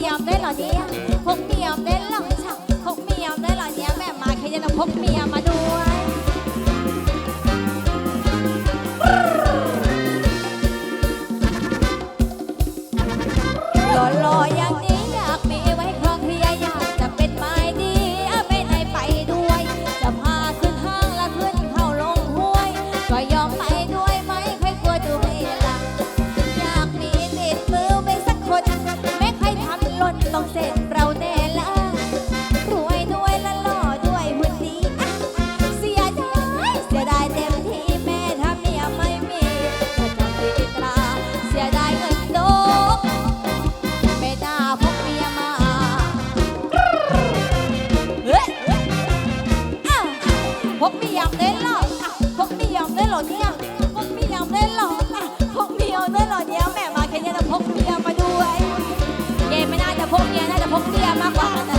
Yang. พมไม่ยอมเล่นหรอกผมไม่ยอมเล่นหรอเนี่ยพมไม่ยอมเล่นหรอกผมไม่ยอมเล่นหรอเนี่ยแม่มาแค่นี้แล้ะผกเมียมาด้วยเย่ไม่น่าจะพกเย่น่าจะพกเบียมากกว่านะ